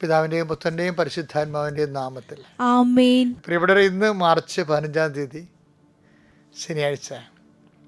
പിതാവിന്റെയും പുത്രന്റെയും പരിശുദ്ധാത്മാവിന്റെയും നാമത്തിൽ. പ്രിയപ്പെട്ടവരെ ഇന്ന് മാർച്ച് പതിനഞ്ചാം തീയതി ശനിയാഴ്ച.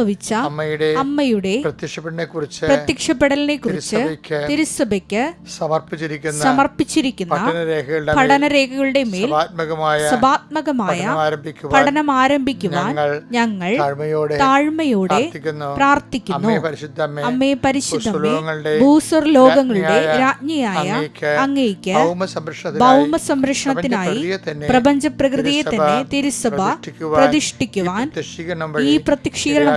സംഭവിച്ച അമ്മയുടെ അമ്മയുടെ പ്രത്യക്ഷപ്പെടലിനെ കുറിച്ച് പ്രത്യക്ഷപ്പെടലിനെ കുറിച്ച് തിരുസഭയ്ക്ക് സമർപ്പിച്ചിരിക്കുന്ന സമർപ്പിച്ചിരിക്കുന്ന പഠനരേഖകളുടെ മേൽ സഭാത്മകമായ പഠനം ആരംഭിക്കുവാൻ ഞങ്ങൾ താഴ്മയോടെ പ്രാർത്ഥിക്കുന്നു. അമ്മയെ പരിശുദ്ധ അമ്മേ അമ്മേ പരിശുദ്ധമേ ഭൂസ്വർ ലോകങ്ങളുടെ രാജ്ഞിയായ അങ്ങേക്ക് ഭൗമ സംരക്ഷണത്തിനായി പ്രപഞ്ച പ്രകൃതിയെ തന്നെ തിരുസഭ പ്രതിഷ്ഠിക്കുവാൻ ഈ പ്രത്യക്ഷീകരണം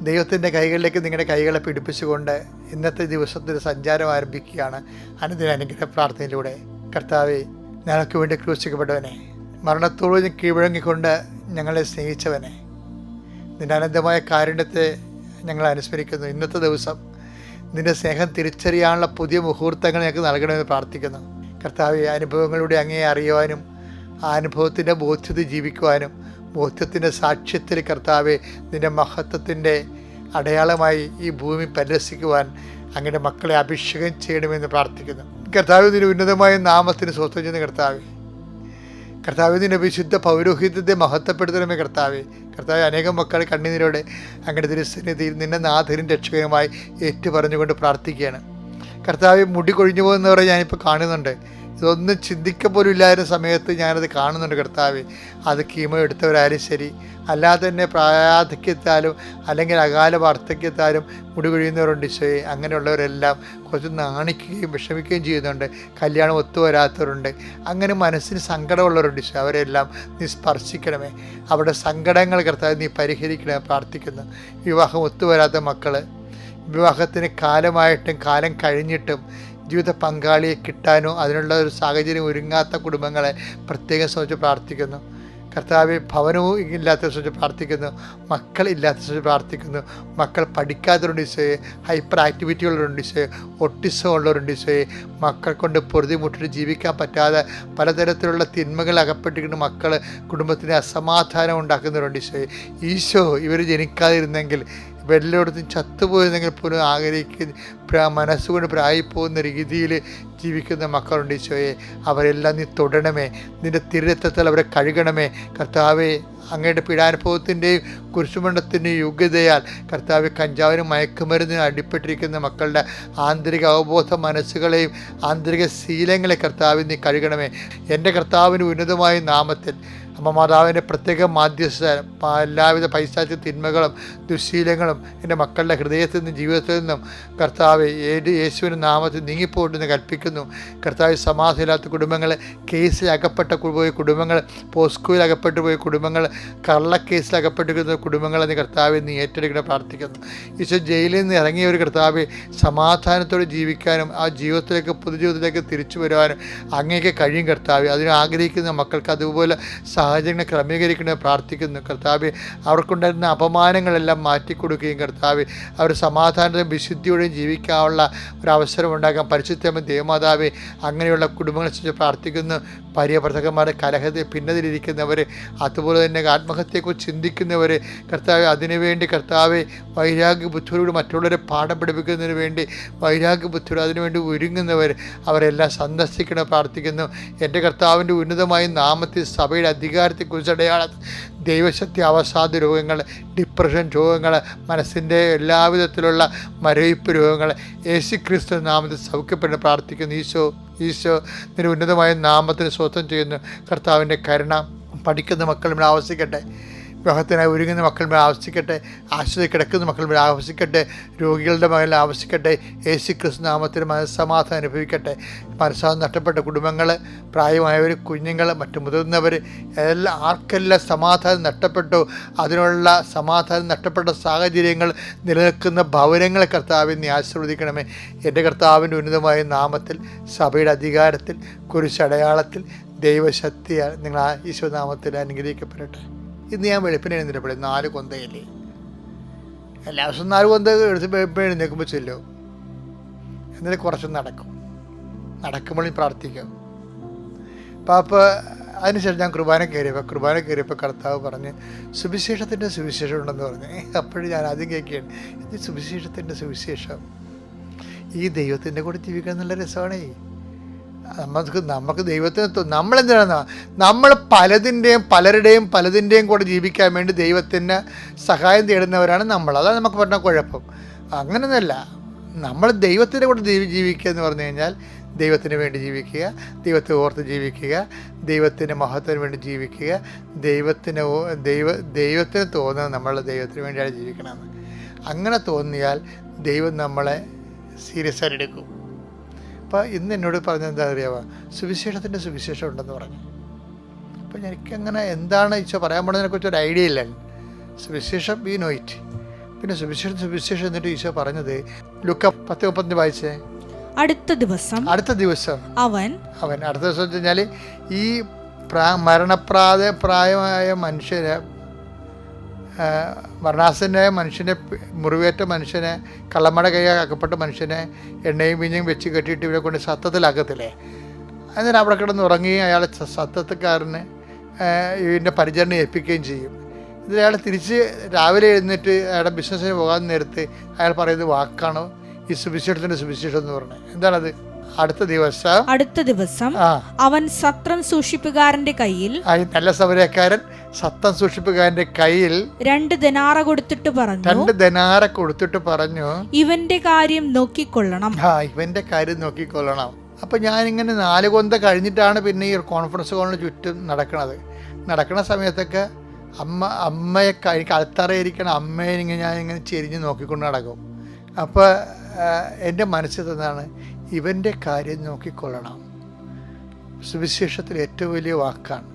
ദൈവത്തിന്റെ കൈകളിലേക്ക് നിങ്ങളുടെ കൈകളെ പിടിപ്പിച്ചുകൊണ്ട് ഇന്നത്തെ ദിവസത്തിൽ സഞ്ചാരം ആരംഭിക്കുകയാണ്. അനുദിന അനുഗ്രഹ പ്രാർത്ഥനയിലൂടെ. കർത്താവെ ഞങ്ങൾക്ക് വേണ്ടി ക്രൂശിക്കപ്പെട്ടവനെ മരണത്തോട് കീഴ്വഴങ്ങിക്കൊണ്ട് ഞങ്ങളെ സ്നേഹിച്ചവനെ നിന്റെ അനന്തമായ കാരുണ്യത്തെ ഞങ്ങൾ അനുസ്മരിക്കുന്നു. ഇന്നത്തെ ദിവസം നിന്റെ സ്നേഹം തിരിച്ചറിയാനുള്ള പുതിയ മുഹൂർത്തങ്ങൾ ഞങ്ങൾക്ക് നൽകണമെന്ന് പ്രാർത്ഥിക്കുന്നു. കർത്താവ് അനുഭവങ്ങളുടെ അങ്ങേ അറിയുവാനും ആ അനുഭവത്തിന്റെ ബോധ്യത ജീവിക്കുവാനും ബോധ്യത്തിന്റെ സാക്ഷ്യത്തിൽ കർത്താവെ നിന്റെ മഹത്വത്തിന്റെ അടയാളമായി ഈ ഭൂമി പരിരസിക്കുവാൻ അങ്ങയുടെ മക്കളെ അഭിഷേകം ചെയ്യണമെന്ന് പ്രാർത്ഥിക്കുന്നു. കർത്താവ് നിന്റെ ഉന്നതമായ നാമത്തിന് സ്വസ്ഥം ചെയ്യുന്ന കർത്താവെ. കർത്താവ് ഇതിന്റെ വിശുദ്ധ പൗരോഹിത്യത്തെ മഹത്വപ്പെടുത്തണമേ കർത്താവെ. കർത്താവ് അനേകം മക്കൾ കണ്ണീരോടെ അങ്ങയുടെ തിരുസന്നിധിയിൽ നിന്നെ നാഥരും രക്ഷകനുമായി ഏറ്റു പറഞ്ഞുകൊണ്ട് പ്രാർത്ഥിക്കുകയാണ്. കർത്താവ് മുടി കൊഴിഞ്ഞു പോകുന്നവരെ ഞാനിപ്പോൾ കാണുന്നുണ്ട്. ഇതൊന്നും ചിന്തിക്ക പോലും ഇല്ലായിരുന്ന സമയത്ത് ഞാനത് കാണുന്നുണ്ട് കർത്താവ്. അത് കീമോ എടുത്തവരായാലും ശരി. അല്ലാതെ തന്നെ പ്രായാധിക്യത്താലും അല്ലെങ്കിൽ അകാല വാർദ്ധക്യത്താലും മുടി കൊഴിയുന്നവരുണ്ട് ഈശോയെ. അങ്ങനെയുള്ളവരെല്ലാം കുറച്ച് നാണിക്കുകയും വിഷമിക്കുകയും ചെയ്യുന്നുണ്ട്. കല്യാണം ഒത്തുവരാത്തവരുണ്ട്. അങ്ങനെ മനസ്സിന് സങ്കടമുള്ളവരുണ്ട് ഈശോ. അവരെല്ലാം നീ സ്പർശിക്കണമേ. അവരുടെ സങ്കടങ്ങൾ കർത്താവ് നീ പരിഹരിക്കണമേ പ്രാർത്ഥിക്കുന്നു. വിവാഹം ഒത്തുവരാത്ത മക്കൾ വിവാഹത്തിന് കാലമായിട്ടും കാലം കഴിഞ്ഞിട്ടും ജീവിത പങ്കാളിയെ കിട്ടാനോ അതിനുള്ള ഒരു സാഹചര്യം ഒരുങ്ങാത്ത കുടുംബങ്ങളെ പ്രത്യേകം ശ്രമിച്ച് പ്രാർത്ഥിക്കുന്നു. കർത്താവ് ഭവനവും ഇല്ലാത്ത സംബന്ധിച്ച് പ്രാർത്ഥിക്കുന്നു. മക്കൾ ഇല്ലാത്ത സംബന്ധിച്ച് പ്രാർത്ഥിക്കുന്നു. മക്കൾ പഠിക്കാത്തവരുണ്ട് ഈശോയെ. ഹൈപ്പർ ആക്ടിവിറ്റി ഉള്ളവരുണ്ട് ഈശോയെ. ഒട്ടിസം ഉള്ളവരുണ്ട് ഈശോയെ. മക്കൾ കൊണ്ട് പൊറുതിമുട്ടിട്ട് ജീവിക്കാൻ പറ്റാതെ പലതരത്തിലുള്ള തിന്മകൾ അകപ്പെട്ടിരിക്കുന്ന മക്കൾ കുടുംബത്തിന് അസമാധാനം ഉണ്ടാക്കുന്നവരുണ്ട് ഈശോയെ. ഈശോ ഇവർ ജനിക്കാതിരുന്നെങ്കിൽ വെല്ലോടത്തും ചത്തുപോയിരുന്നെങ്കിൽ പോലും ആഗ്രഹിക്കുന്ന മനസ്സുകൊണ്ട് പ്രായിപ്പോകുന്ന രീതിയിൽ ജീവിക്കുന്ന മക്കളുണ്ട് ഈശോയെ. അവരെല്ലാം നീ തൊടണമേ. നിന്റെ തിരുരത്വത്തിൽ അവരെ കഴുകണമേ. കർത്താവെ അങ്ങയുടെ പീഡാനുഭവത്തിന്റെയും കുരിശുമണ്ഡത്തിന്റെയും യോഗ്യതയാൽ കർത്താവ് കഞ്ചാവിനും മയക്കുമരുന്നിനും അടിപ്പെട്ടിരിക്കുന്ന മക്കളുടെ ആന്തരിക അവബോധ മനസ്സുകളെയും ആന്തരിക ശീലങ്ങളെ കർത്താവ് നീ കഴുകണമേ. എന്റെ കർത്താവിന് ഉന്നതമായ നാമത്തിൽ അമ്മ മാതാവിന്റെ പ്രത്യേക മാധ്യസ്ഥ എല്ലാവിധ പൈശാചിക തിന്മകളും ദുശീലങ്ങളും എന്റെ മക്കളുടെ ഹൃദയത്തിൽ നിന്നും ജീവിതത്തിൽ നിന്നും കർത്താവ് ഏത് യേശുവിന്റെ നാമത്തിൽ നീങ്ങിപ്പോട്ടെന്ന് കൽപ്പിക്കുന്നു. കർത്താവ് സമാധിയില്ലാത്ത കുടുംബങ്ങൾ കേസിൽ അകപ്പെട്ട പോയ കുടുംബങ്ങൾ പോസ്കോയിൽ അകപ്പെട്ടു പോയ കുടുംബങ്ങൾ കള്ളക്കേസിൽ അകപ്പെട്ടിരിക്കുന്ന കുടുംബങ്ങളെ നീ കർത്താവ് നീ ഏറ്റെടുക്കണം പ്രാർത്ഥിക്കുന്നു. ഈശോ ജയിലിൽ നിന്ന് ഇറങ്ങിയ ഒരു കർത്താവ് സമാധാനത്തോടെ ജീവിക്കാനും ആ ജീവിതത്തിലേക്ക് പൊതുജീവിതത്തിലേക്ക് തിരിച്ചു വരുവാനും അങ്ങേക്ക് കഴിയും കർത്താവ്. അതിന് ആഗ്രഹിക്കുന്ന മക്കൾക്ക് അതുപോലെ സാഹചര്യങ്ങൾ ക്രമീകരിക്കണേ പ്രാർത്ഥിക്കുന്നു. കർത്താവ് അവർക്കുണ്ടായിരുന്ന അപമാനങ്ങളെല്ലാം മാറ്റിക്കൊടുക്കുകയും കർത്താവ് അവർ സമാധാനത്തിലും വിശുദ്ധിയോടെയും ജീവിക്കാനുള്ള ഒരു അവസരം ഉണ്ടാക്കാൻ പരിശുദ്ധമ ദേവമാതാവ് അങ്ങനെയുള്ള കുടുംബങ്ങളെ കുറിച്ച് പ്രാർത്ഥിക്കുന്നു. പര്യവർത്തകന്മാരുടെ കലഹത്തെ ഭിന്നതയിലിരിക്കുന്നവർ അതുപോലെ തന്നെ ആത്മഹത്യയെക്കുറിച്ച് ചിന്തിക്കുന്നവർ കർത്താവ് അതിനുവേണ്ടി കർത്താവ് വൈരാഗ്യ ബുദ്ധിയോട് മറ്റുള്ളവരെ പാഠം പഠിപ്പിക്കുന്നതിന് വേണ്ടി വൈരാഗ്യ ബുദ്ധിയോട് അതിനുവേണ്ടി ഒരുങ്ങുന്നവർ അവരെല്ലാം സന്ദർശിക്കണം പ്രാർത്ഥിക്കുന്നു. എന്റെ കർത്താവിന്റെ ഉന്നതമായ നാമത്തിൽ സഭയുടെ അധികാരത്തെക്കുറിച്ച് അടയാളം ദൈവശക്തി അവസാദ രോഗങ്ങൾ ഡിപ്രഷൻ രോഗങ്ങൾ മനസ്സിന്റെ എല്ലാവിധത്തിലുള്ള മരവിപ്പ് രോഗങ്ങൾ. യേശു ക്രിസ്തു നാമത്തിൽ സൗഖ്യപ്പെട്ട് പ്രാർത്ഥിക്കുന്നു. ഈശോ ഈശോ നിന്റെ ഉന്നതമായ നാമത്തിന് സ്വസ്ഥം ചെയ്യുന്നു. കർത്താവിന്റെ കരുണ പഠിക്കുന്ന മക്കളും ആവശ്യിക്കട്ടെ വിവാഹത്തിനായി ഒരുങ്ങുന്ന മക്കൾ മേൽ ആവശ്യിക്കട്ടെ ആശ്രയി കിടക്കുന്ന മക്കൾ മേൽ ആവശ്യിക്കട്ടെ രോഗികളുടെ മകളിൽ ആവശ്യിക്കട്ടെ യേശു ക്രിസ്തു നാമത്തിന് മനസ്സമാധാനം അനുഭവിക്കട്ടെ. മനസ്സാധം നഷ്ടപ്പെട്ട കുടുംബങ്ങൾ പ്രായമായവർ കുഞ്ഞുങ്ങൾ മറ്റു മുതിർന്നവർ എല്ലാ ആർക്കെല്ലാം സമാധാനം നഷ്ടപ്പെട്ടു അതിനുള്ള സമാധാനം നഷ്ടപ്പെട്ട സാഹചര്യങ്ങൾ നിലനിൽക്കുന്ന ഭവനങ്ങളെ കർത്താവിൽ നീ ആശീർവദിക്കണമേ. എന്റെ കർത്താവിന്റെ ഉന്നതമായ നാമത്തിൽ സഭയുടെ അധികാരത്തിൽ കുരിശടയാളത്തിൽ ദൈവശക്തിയാൽ നിങ്ങൾ ആ ഈശ്വരനാമത്തിൽ അനുഗ്രഹിക്കപ്പെടട്ടെ. ഇന്ന് ഞാൻ വെളുപ്പിനെ എഴുന്നേറ്റപ്പോഴേ നാല് കൊന്തയില്ലേ? എല്ലാ ദിവസവും നാല് കൊന്ത എടുത്ത് എഴുന്നേൽക്കുമ്പോൾ ചെല്ലും. എന്നിട്ട് കുറച്ച് നടക്കും. നടക്കുമ്പോൾ പ്രാർത്ഥിക്കാം. പാപ്പ അതിനുശേഷം ഞാൻ കുർബാന കയറിയപ്പോൾ കുർബാന കയറിയപ്പോൾ കർത്താവ് പറഞ്ഞ് സുവിശേഷത്തിന്റെ സുവിശേഷം ഉണ്ടെന്ന് പറഞ്ഞ്. അപ്പോഴും ഞാൻ ആദ്യം കേൾക്കുകയാണ് ഇത് സുവിശേഷത്തിന്റെ സുവിശേഷം. ഈ ദൈവത്തിന്റെ കൂടെ ജീവിക്കാൻ നല്ല രസമാണേ. നമുക്ക് നമുക്ക് ദൈവത്തിന് നമ്മളെന്തിനാണ്? നമ്മൾ പലതിന്റെയും പലരുടെയും പലതിന്റെയും കൂടെ ജീവിക്കാൻ വേണ്ടി ദൈവത്തിന് സഹായം തേടുന്നവരാണ് നമ്മൾ. അതാണ് നമുക്ക് പറഞ്ഞ കുഴപ്പം. അങ്ങനെയൊന്നുമല്ല നമ്മൾ ദൈവത്തിന്റെ കൂടെ ജീവി ജീവിക്കുക എന്ന് പറഞ്ഞു കഴിഞ്ഞാൽ ദൈവത്തിന് വേണ്ടി ജീവിക്കുക ദൈവത്തെ ഓർത്ത് ജീവിക്കുക ദൈവത്തിന്റെ മഹത്വത്തിന് വേണ്ടി ജീവിക്കുക ദൈവത്തിന് ദൈവ ദൈവത്തിന് തോന്നുന്നത് നമ്മൾ ദൈവത്തിന് വേണ്ടിയാണ് ജീവിക്കണമെന്ന്. അങ്ങനെ തോന്നിയാൽ ദൈവം നമ്മളെ സീരിയസ് ആയിട്ട് എടുക്കും. അപ്പോൾ ഇന്ന് എന്നോട് പറഞ്ഞത് എന്താ അറിയാവോ? സുവിശേഷത്തിന്റെ സുവിശേഷം ഉണ്ടെന്ന് പറഞ്ഞു. അപ്പോൾ എനിക്കങ്ങനെ എന്താണ് ഈശോ പറയാൻ പോണതിനെക്കുറിച്ച് ഒരു ഐഡിയ ഇല്ല. സുവിശേഷം വി നോ ഇറ്റ്. പിന്നെ സുവിശേഷം സുവിശേഷം എന്നിട്ട് ഈശോ പറഞ്ഞത് ലുക്ക പത്ത് മുപ്പത്തഞ്ച് വായിച്ചേ? അടുത്ത ദിവസം അടുത്ത ദിവസം അവൻ അവൻ അടുത്ത ദിവസം വെച്ച് കഴിഞ്ഞാൽ ഈ പ്രാ മരണപ്രായ പ്രായമായ മനുഷ്യനെ ആ, മരണാസനായ മനുഷ്യനെ മുറിവേറ്റ മനുഷ്യനെ കള്ളമട കൈ അകപ്പെട്ട മനുഷ്യനെ എണ്ണയും വീഞ്ഞും വെച്ച് കെട്ടിയിട്ട് ഇവരെ കൊണ്ട് സത്തത്തിലാക്കത്തില്ലേ അതിന് അവിടെ കിടന്ന് ഉറങ്ങി അയാളെ സ- സത്തത്തുകാരന് ആ, ഇതിന്റെ പരിചരണം ഏൽപ്പിക്കുകയും ചെയ്യും. ഇതിൽ അയാൾ തിരിച്ച് രാവിലെ എഴുന്നേറ്റ് അയാളുടെ ബിസിനസ്സിന് പോകാൻ നേരത്ത് അയാൾ പറയുന്നത് വാക്കാണോ. ഈ സുവിശേഷത്തിന്റെ സുവിശേഷം എന്ന് പറഞ്ഞത് എന്താണത്? അടുത്ത ദിവസം അടുത്ത ദിവസം അവൻ സത്രം സൂക്ഷിപ്പുകാരന്റെ കയ്യിൽ നല്ല സമരക്കാരൻ സത്തം സൂക്ഷിപ്പുകാരന്റെ കയ്യിൽ രണ്ട് ദിനാറ കൊടുത്തിട്ട് പറഞ്ഞു. രണ്ട് ദിനാറ കൊടുത്തിട്ട് പറഞ്ഞു. ഇവന്റെ കാര്യം നോക്കിക്കൊള്ളണം. ആ ഇവന്റെ കാര്യം നോക്കിക്കൊള്ളണം. അപ്പം ഞാനിങ്ങനെ നാല് കൊന്ത കഴിഞ്ഞിട്ടാണ് പിന്നെ ഈ കോൺഫറൻസ് ഹോളിന് ചുറ്റും നടക്കണത്. നടക്കുന്ന സമയത്തൊക്കെ അമ്മ അമ്മയെ എനിക്ക് കഴുത്തറയിരിക്കണ അമ്മയെ ഇങ്ങനെ ഞാൻ ഇങ്ങനെ ചെരിഞ്ഞ് നോക്കിക്കൊണ്ട് നടക്കും. അപ്പോൾ എന്റെ മനസ്സിൽ തന്നാണ് ഇവന്റെ കാര്യം നോക്കിക്കൊള്ളണം. സുവിശേഷത്തിൽ ഏറ്റവും വലിയ വാക്കാണ്.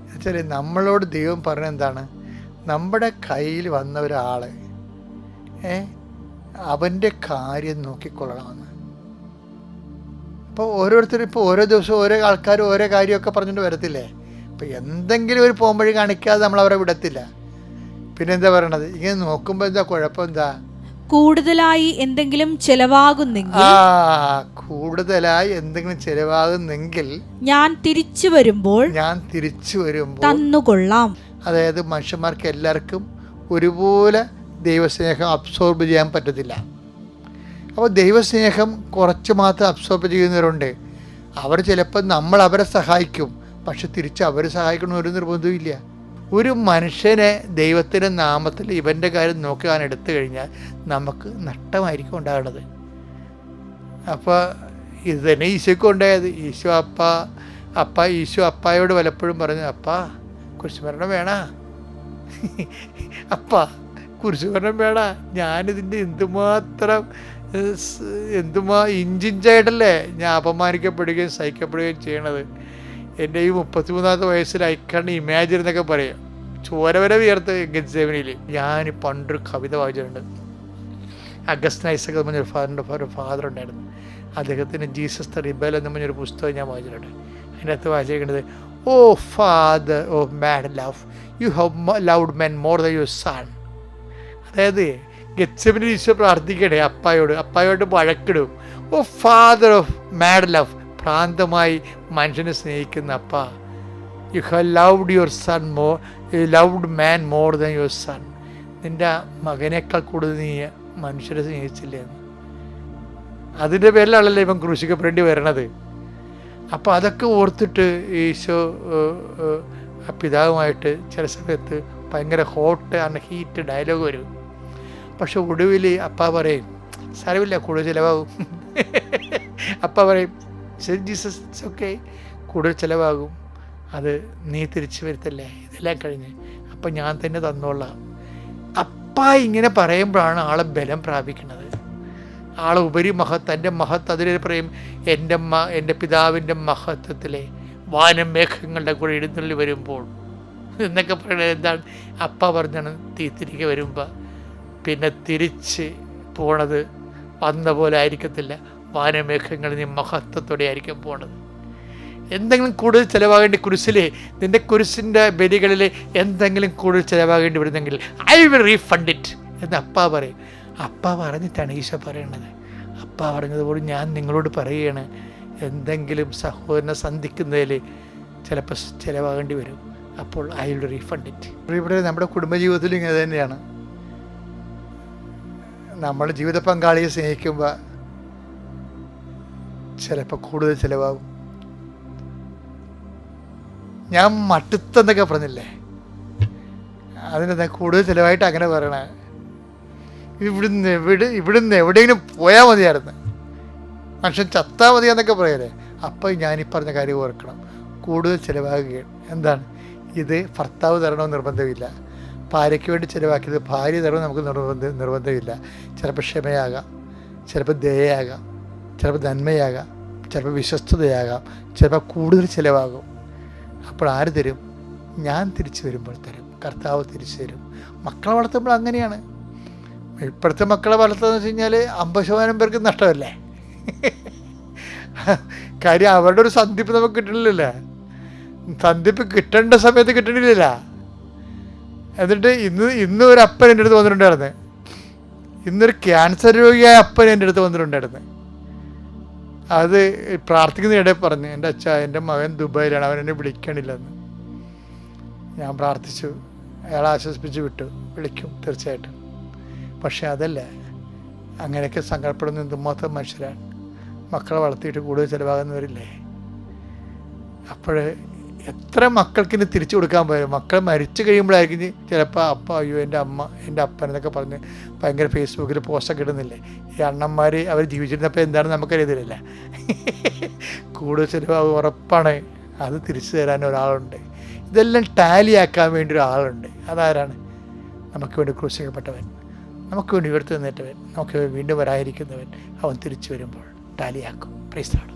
എന്നുവെച്ചാൽ നമ്മളോട് ദൈവം പറഞ്ഞ എന്താണ് നമ്മുടെ കയ്യിൽ വന്ന ഒരാൾ ഏ അവന്റെ കാര്യം നോക്കിക്കൊള്ളണമെന്ന്. അപ്പോൾ ഓരോരുത്തരും ഇപ്പോൾ ഓരോ ദിവസവും ഓരോ ആൾക്കാർ ഓരോ കാര്യമൊക്കെ പറഞ്ഞിട്ട് വരത്തില്ലേ? അപ്പം എന്തെങ്കിലും ഒരു പോംവഴി കാണിക്കാതെ നമ്മൾ അവരെ വിടത്തില്ല. പിന്നെന്താ പറയണത്? ഇങ്ങനെ നോക്കുമ്പോൾ എന്താ കുഴപ്പം? എന്താ? കൂടുതലായി എന്തെങ്കിലും ചെലവാകുന്നെങ്കിൽ കൂടുതലായി എന്തെങ്കിലും ചെലവാകുന്നെങ്കിൽ ഞാൻ തിരിച്ചു വരുമ്പോൾ ഞാൻ തിരിച്ചു വരുമ്പോൾ തന്നുകൊള്ളാം. അതായത് മനുഷ്യന്മാർക്ക് എല്ലാവർക്കും ഒരുപോലെ ദൈവസ്നേഹം അബ്സോർബ് ചെയ്യാൻ പറ്റത്തില്ല. അപ്പോൾ ദൈവസ്നേഹം കുറച്ച് മാത്രം അബ്സോർബ് ചെയ്യുന്നവരുണ്ട്. അവർ ചിലപ്പോൾ നമ്മൾ അവരെ സഹായിക്കും. പക്ഷെ തിരിച്ച് അവർ സഹായിക്കണമെന്ന് ഒരു നിർബന്ധവുമില്ല. ഒരു മനുഷ്യനെ ദൈവത്തിന്റെ നാമത്തിൽ ഇവന്റെ കാര്യം നോക്കാൻ എടുത്തു കഴിഞ്ഞാൽ നമുക്ക് നഷ്ടമായിരിക്കും ഉണ്ടാകുന്നത്. അപ്പോൾ ഇത് തന്നെ ഈശോയ്ക്ക് ഉണ്ടായത്. ഈശോ അപ്പ അപ്പ ഈശോ അപ്പായോട് പലപ്പോഴും പറഞ്ഞു അപ്പ കുരിശുമരണം വേണ. അപ്പ കുരിശുമരണം വേണ. ഞാനിതിന്റെ എന്തുമാത്രം എന്തുമാ ഇഞ്ചിഞ്ചായിട്ടല്ലേ ഞാൻ അപമാനിക്കപ്പെടുകയും സഹിക്കപ്പെടുകയും ചെയ്യണത്. എന്റെ ഈ മുപ്പത്തിമൂന്നാമത്തെ വയസ്സിൽ ഐക്കണ് ഇമാജിൻ എന്നൊക്കെ പറയാം. ചോര വരെ വിയർത്ത് ഞാൻ പണ്ടൊരു കവിത വായിച്ചിട്ടുണ്ട്. അഗസ്റ്റ് ഐസക് എന്ന് പറഞ്ഞൊരു ഫാദറിന്റെ ഒരു ഫാദർ ഉണ്ടായിരുന്നു. അദ്ദേഹത്തിന് ജീസസ് ദ റിബൽ എന്ന് പറഞ്ഞൊരു പുസ്തകം ഞാൻ വായിച്ചിട്ടുണ്ട്. അതിന്റെ അകത്ത് വായിച്ചിരിക്കുന്നത് O father O mad love you have loved men more the your son അതായത് ഗച്ചമിന് ഈശോ പ്രാർത്ഥിക്കണേ അപ്പായോട് അപ്പായോട് വഴക്കിടും. O father of mad love ഭ്രാന്തമായി മനുഷ്യനെ സ്നേഹിക്കുന്ന അപ്പ. You have loved your son more you loved man more than your son നിന്റെ മകനേക്കാൾ കൂടുതൽ നീ മനുഷ്യരെ സ്നേഹിച്ചില്ലേ എന്ന്. അതിന്റെ പേരിലാണല്ലോ ഇവൻ ക്രൂശിക്കപ്പെടേണ്ടി വരണത്. അപ്പോൾ അതൊക്കെ ഓർത്തിട്ട് ഈശോ പിതാവുമായിട്ട് ചില സമയത്ത് ഭയങ്കര ഹോട്ട് ആൻഡ് ഹീറ്റ് ഡയലോഗ് വരും. പക്ഷെ ഒടുവിൽ അപ്പ പറയും സാരമില്ല കൂടുതൽ ചിലവാകും. അപ്പ പറയും ശരി ജീസസ് ഇറ്റ്സ് ഓക്കെ കൂടുതൽ ചിലവാകും. അത് നീ തിരിച്ചു വരുത്തല്ലേ? ഇതെല്ലാം കഴിഞ്ഞ്. അപ്പം ഞാൻ തന്നെ തന്നോളാം. അപ്പ ഇങ്ങനെ പറയുമ്പോഴാണ് ആളെ ബലം പ്രാപിക്കുന്നത്. ആളെ ഉപരി മഹത്ത് എന്റെ മഹത്ത് അതിൽ പറയും എന്റെ മ എന്റെ പിതാവിന്റെ മഹത്വത്തിലെ വാനം മേഘങ്ങളുടെ കൂടെ എഴുന്നള്ളി വരുമ്പോൾ. എന്നൊക്കെ പറയുന്നത് എന്താണ്? അപ്പ പറഞ്ഞാണ് തീ തിരികെ വരുമ്പോൾ പിന്നെ തിരിച്ച് പോണത് വന്ന പോലെ ആയിരിക്കത്തില്ല. വാനമേഘങ്ങൾ നീ മഹത്വത്തോടെ ആയിരിക്കും പോണത്. എന്തെങ്കിലും കൂടുതൽ ചിലവാകേണ്ടി കുരിശിലെ നിന്റെ കുരിശിന്റെ ബലികളിൽ എന്തെങ്കിലും കൂടുതൽ ചിലവാകേണ്ടി വരുന്നെങ്കിൽ ഐ വിൽ റീഫണ്ട് ഇറ്റ് എന്ന് അപ്പ പറയും. അപ്പ പറഞ്ഞിട്ടാണ് ഈശോ പറയണത്. അപ്പ പറഞ്ഞതുപോലെ ഞാൻ നിങ്ങളോട് പറയുകയാണ് എന്തെങ്കിലും സഹോദരനെ സന്ധിക്കുന്നതിൽ ചിലപ്പോൾ ചിലവാകേണ്ടി വരും. അപ്പോൾ ഐ വിൽ റീഫണ്ട് ഇറ്റ് ഇവിടെ നമ്മുടെ കുടുംബജീവിതത്തിലും ഇങ്ങനെ തന്നെയാണ്. നമ്മൾ ജീവിത പങ്കാളിയെ സ്നേഹിക്കുമ്പോൾ ചിലപ്പോൾ കൂടുതൽ ചിലവാകും. ഞാൻ മട്ടുത്തെന്നൊക്കെ പറഞ്ഞില്ലേ? അതിനെന്താ കൂടുതൽ ചിലവായിട്ട് അങ്ങനെ പറയണ? ഇവിടുന്ന് എവിടെ ഇവിടുന്ന് എവിടെയെങ്കിലും പോയാൽ മതിയായിരുന്നു. മനുഷ്യൻ ചത്താൽ മതിയെന്നൊക്കെ പറയല്ലേ? അപ്പോൾ ഈ പറഞ്ഞ കാര്യം ഓർക്കണം. കൂടുതൽ ചിലവാകുകയാണ്. എന്താണ്? ഇത് ഭർത്താവ് തരണമെന്ന് നിർബന്ധമില്ല. ഭാര്യയ്ക്ക് വേണ്ടി ചിലവാക്കിയത് ഭാര്യ തരണം നമുക്ക് നിർബന്ധ നിർബന്ധമില്ല. ചിലപ്പോൾ ക്ഷമയാകാം. ചിലപ്പോൾ ദയയാകാം. ചിലപ്പോൾ നന്മയാകാം ചിലപ്പോൾ വിശ്വസ്തതയാകാം ചിലപ്പോൾ കൂടുതൽ ചിലവാകും. അപ്പോൾ ആര് തരും? ഞാൻ തിരിച്ചു വരുമ്പോൾ തരും. കർത്താവ് തിരിച്ചു തരും. മക്കളെ വളർത്തുമ്പോൾ അങ്ങനെയാണ്. ഇപ്പോഴത്തെ മക്കളെ വളർത്തുന്നത് വെച്ച് കഴിഞ്ഞാൽ അമ്പത് ശതമാനം പേർക്ക് നഷ്ടമല്ലേ? കാര്യം അവരുടെ ഒരു സന്ധിപ്പ് നമുക്ക് കിട്ടണില്ല സന്ധിപ്പ് കിട്ടേണ്ട സമയത്ത് കിട്ടണില്ല എന്നിട്ട് ഇന്ന് ഇന്ന് ഒരു അപ്പൻ എന്റെ അടുത്ത് വന്നിട്ടുണ്ടായിരുന്നു. ഇന്നൊരു ക്യാൻസർ രോഗിയായ അപ്പൻ എന്റെ അടുത്ത് വന്നിട്ടുണ്ടായിരുന്നു. അത് പ്രാർത്ഥിക്കുന്നതിനിടെ പറഞ്ഞു എന്റെ അച്ഛ എന്റെ മകൻ ദുബായിലാണ് അവൻ എന്നെ വിളിക്കണില്ലെന്ന്. ഞാൻ പ്രാർത്ഥിച്ചു അയാൾ ആശ്വസിപ്പിച്ച് വിട്ടു വിളിക്കും തീർച്ചയായിട്ടും. പക്ഷേ അതല്ല അങ്ങനെയൊക്കെ സങ്കടപ്പെടുന്ന എന്തുമാത്രം മനുഷ്യരാണ്. മക്കളെ വളർത്തിയിട്ട് കൂടുതൽ ചിലവാകുന്നവരില്ലേ? അപ്പോൾ എത്ര മക്കൾക്ക് ഇനി തിരിച്ചു കൊടുക്കാൻ പോയാലും മക്കൾ മരിച്ചു കഴിയുമ്പോഴായിരിക്കും ചിലപ്പോൾ അപ്പ അയ്യോ എന്റെ അമ്മ എന്റെ അപ്പൻ എന്നൊക്കെ പറഞ്ഞ് ഭയങ്കര ഫേസ്ബുക്കിൽ പോസ്റ്റൊക്കെ ഇടുന്നില്ലേ? ഈ അണ്ണന്മാർ അവർ ജീവിച്ചിരുന്നപ്പോൾ എന്താണെന്ന് നമുക്കറിയത്തില്ല കൂടുതൽ ചിലവാകും ഉറപ്പാണ്. അത് തിരിച്ചു തരാൻ ഒരാളുണ്ട്. ഇതെല്ലാം ടാലിയാക്കാൻ വേണ്ടി ഒരാളുണ്ട്. അതാരാണ്? നമുക്ക് വേണ്ടി ക്രൂശിക്കപ്പെട്ടവൻ. നമുക്ക് വേണ്ടി ഉയർത്തി നിന്നിട്ടവൻ നമുക്ക് വേണ്ടി വരാതിരിക്കുന്നവൻ അവൻ തിരിച്ചു വരുമ്പോൾ ടാലിയാക്കും പ്രൈസ്താണ്